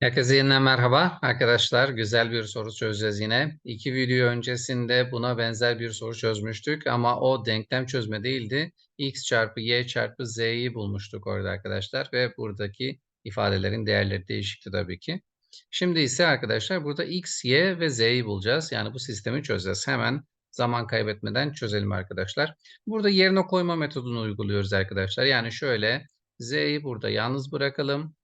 Herkese yeniden merhaba arkadaşlar. Güzel bir soru çözeceğiz yine. İki video öncesinde buna benzer bir soru çözmüştük ama o denklem çözme değildi. x çarpı y çarpı z'yi bulmuştuk orada arkadaşlar ve buradaki ifadelerin değerleri değişikti tabii ki. Şimdi ise arkadaşlar burada x, y ve z'yi bulacağız. Yani bu sistemi çözeceğiz. Hemen zaman kaybetmeden çözelim arkadaşlar. Burada yerine koyma metodunu uyguluyoruz arkadaşlar. Yani şöyle z'yi burada yalnız bırakalım.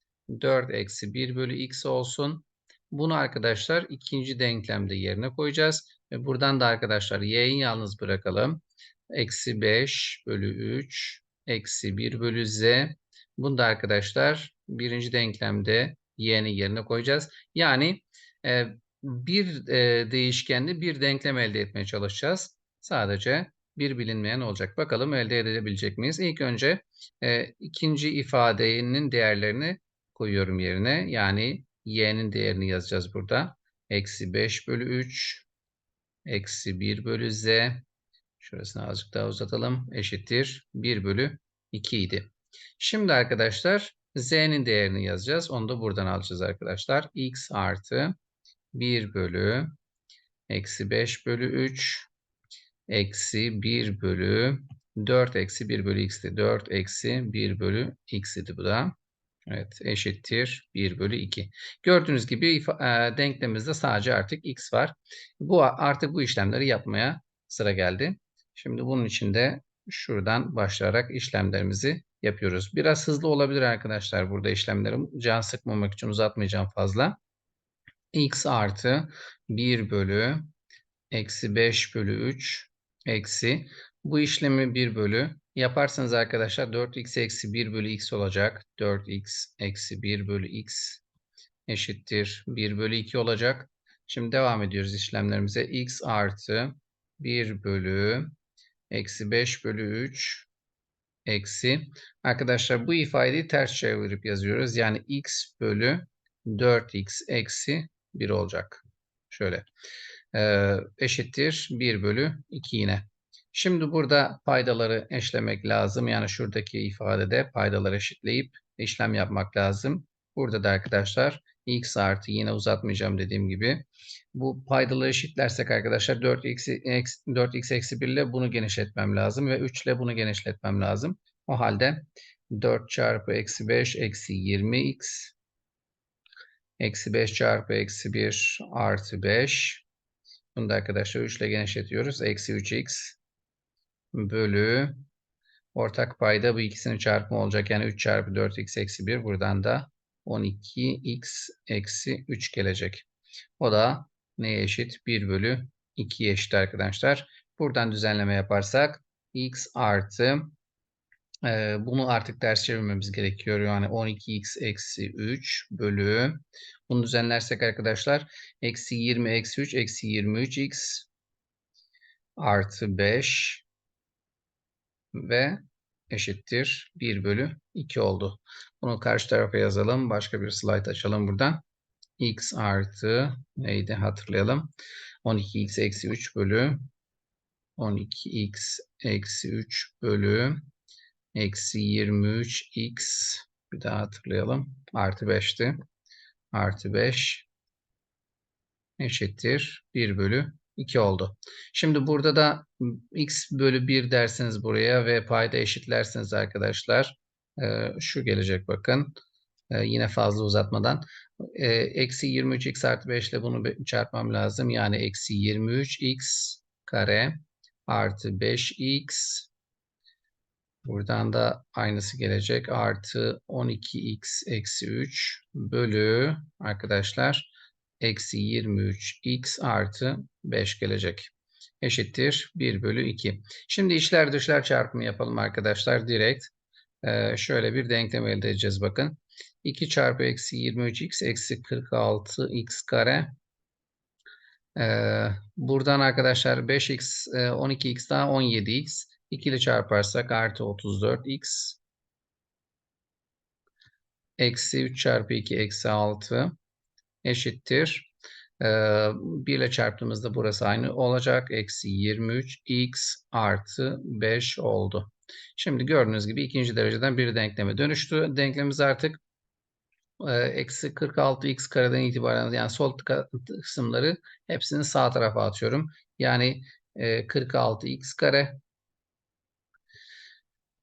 4 eksi 1 bölü x olsun. Bunu arkadaşlar ikinci denklemde yerine koyacağız. Ve buradan da arkadaşlar y'yi yalnız bırakalım. Eksi 5 bölü 3 eksi 1 bölü z. Bunu da arkadaşlar birinci denklemde y'nin yerine koyacağız. Yani e, bir e, değişkenli bir denklem elde etmeye çalışacağız. Sadece bir bilinmeyen olacak. Bakalım elde edebilecek miyiz? İlk önce e, ikinci ifadenin değerlerini koyuyorum yerine. Yani y'nin değerini yazacağız burada. Eksi 5 bölü 3 eksi 1 bölü z şurasını azıcık daha uzatalım. Eşittir 1 bölü 2 idi. Şimdi arkadaşlar z'nin değerini yazacağız. Onu da buradan alacağız arkadaşlar. x artı 1 bölü eksi 5 bölü 3 eksi 1 bölü 4 eksi 1 bölü x'ti. 4 eksi 1 bölü x idi bu da. Evet eşittir 1 bölü 2. Gördüğünüz gibi e, denklemimizde sadece artık x var. Bu artık bu işlemleri yapmaya sıra geldi. Şimdi bunun için de şuradan başlayarak işlemlerimizi yapıyoruz. Biraz hızlı olabilir arkadaşlar burada işlemlerim. Can sıkmamak için uzatmayacağım fazla. x artı 1 bölü eksi 5 bölü 3 eksi bu işlemi 1 bölü yaparsanız arkadaşlar 4x eksi 1 bölü x olacak. 4x eksi 1 bölü x eşittir 1 bölü 2 olacak. Şimdi devam ediyoruz işlemlerimize. x artı 1 bölü eksi 5 bölü 3 eksi. Arkadaşlar bu ifadeyi ters çevirip yazıyoruz. Yani x bölü 4x eksi 1 olacak. Şöyle. Ee, eşittir 1 bölü 2 yine. Şimdi burada paydaları eşlemek lazım. Yani şuradaki ifadede paydaları eşitleyip işlem yapmak lazım. Burada da arkadaşlar x artı yine uzatmayacağım dediğim gibi. Bu paydaları eşitlersek arkadaşlar 4x, 4x eksi 1 ile bunu genişletmem lazım ve 3 ile bunu genişletmem lazım. O halde 4 çarpı eksi 5 eksi 20x eksi 5 çarpı eksi 1 artı 5 bunu da arkadaşlar 3 ile genişletiyoruz. Eksi 3x bölü ortak payda bu ikisinin çarpımı olacak. Yani 3 çarpı 4x eksi 1 buradan da 12x eksi 3 gelecek. O da neye eşit? 1 bölü 2'ye eşit arkadaşlar. Buradan düzenleme yaparsak x artı e, bunu artık ders çevirmemiz gerekiyor. Yani 12x eksi 3 bölü bunu düzenlersek arkadaşlar eksi 20 eksi 3 eksi 23x artı 5 ve eşittir 1 bölü 2 oldu. Bunu karşı tarafa yazalım. Başka bir slide açalım buradan. x artı neydi hatırlayalım. 12x eksi 3 bölü 12x eksi 3 bölü eksi 23x bir daha hatırlayalım. Artı 5'ti. Artı 5 eşittir 1 bölü 2 oldu. Şimdi burada da x bölü 1 dersiniz buraya ve payda eşitlersiniz arkadaşlar. Ee, şu gelecek bakın. Ee, yine fazla uzatmadan. Ee, eksi 23x artı 5 ile bunu çarpmam lazım. Yani eksi 23x kare artı 5x Buradan da aynısı gelecek. Artı 12x eksi 3 bölü arkadaşlar eksi 23x artı 5 gelecek. Eşittir 1 bölü 2. Şimdi içler dışlar çarpımı yapalım arkadaşlar direkt. Ee, şöyle bir denklem elde edeceğiz bakın. 2 çarpı eksi 23x eksi 46x kare. Ee, buradan arkadaşlar 5x 12x e, daha 17x. 2 ile çarparsak artı 34x eksi 3 çarpı 2 eksi 6 eşittir. Ee, 1 ile çarptığımızda burası aynı olacak. Eksi 23x artı 5 oldu. Şimdi gördüğünüz gibi ikinci dereceden bir denkleme dönüştü. Denklemimiz artık eee, eksi 46 x kareden itibaren yani sol kısımları hepsini sağ tarafa atıyorum. Yani eee, 46 x kare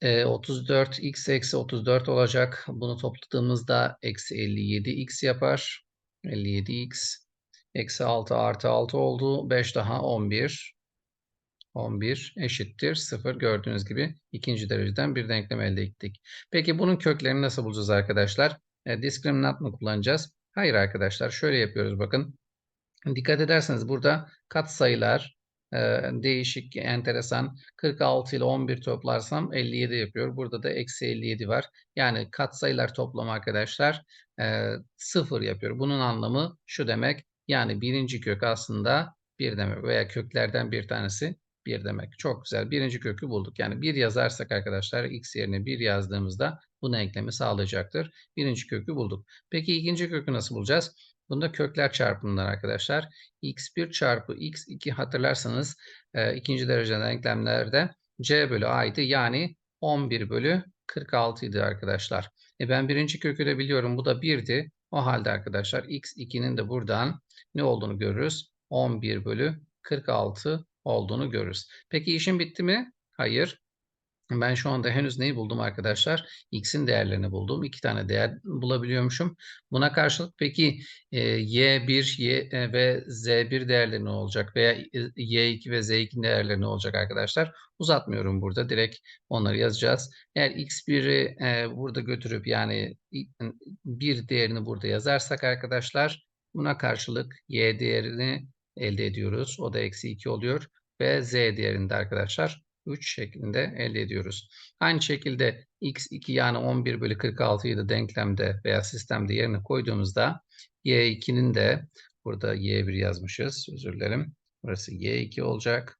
e, 34 x eksi 34 olacak. Bunu topladığımızda eksi 57 x yapar. 57 x eksi 6 artı 6 oldu. 5 daha 11. 11 eşittir 0. Gördüğünüz gibi ikinci dereceden bir denklem elde ettik. Peki bunun köklerini nasıl bulacağız arkadaşlar? E, diskriminant mı kullanacağız? Hayır arkadaşlar şöyle yapıyoruz bakın. Dikkat ederseniz burada katsayılar e, değişik, enteresan. 46 ile 11 toplarsam 57 yapıyor. Burada da eksi 57 var. Yani katsayılar toplamı arkadaşlar e, 0 yapıyor. Bunun anlamı şu demek. Yani birinci kök aslında 1 demek veya köklerden bir tanesi 1 demek. Çok güzel. Birinci kökü bulduk. Yani 1 yazarsak arkadaşlar x yerine 1 yazdığımızda bu denklemi sağlayacaktır. Birinci kökü bulduk. Peki ikinci kökü nasıl bulacağız? Bunda kökler çarpımından arkadaşlar. x1 çarpı x2 hatırlarsanız e, ikinci derece denklemlerde c bölü a'ydı. Yani 11 bölü 46 idi arkadaşlar. E ben birinci kökü de biliyorum. Bu da 1'di. O halde arkadaşlar x2'nin de buradan ne olduğunu görürüz. 11 bölü 46 olduğunu görürüz. Peki işim bitti mi? Hayır. Ben şu anda henüz neyi buldum arkadaşlar? X'in değerlerini buldum. İki tane değer bulabiliyormuşum. Buna karşılık peki e, Y1 Y, e, ve Z1 değerleri ne olacak? Veya Y2 ve Z2 değerleri ne olacak arkadaşlar? Uzatmıyorum burada. Direkt onları yazacağız. Eğer X1'i e, burada götürüp yani bir değerini burada yazarsak arkadaşlar buna karşılık Y değerini elde ediyoruz. O da eksi 2 oluyor. Ve Z değerinde arkadaşlar 3 şeklinde elde ediyoruz. Aynı şekilde x2 yani 11 bölü 46'yı da denklemde veya sistemde yerine koyduğumuzda y2'nin de burada y1 yazmışız özür dilerim. Burası y2 olacak.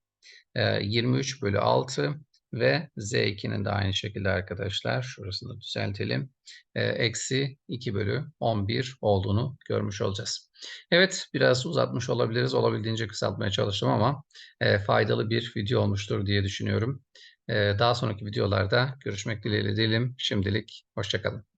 23 bölü 6 ve Z2'nin de aynı şekilde arkadaşlar şurasını da düzeltelim. Eksi 2 bölü 11 olduğunu görmüş olacağız. Evet biraz uzatmış olabiliriz. Olabildiğince kısaltmaya çalıştım ama faydalı bir video olmuştur diye düşünüyorum. Daha sonraki videolarda görüşmek dileğiyle diyelim. Şimdilik hoşçakalın.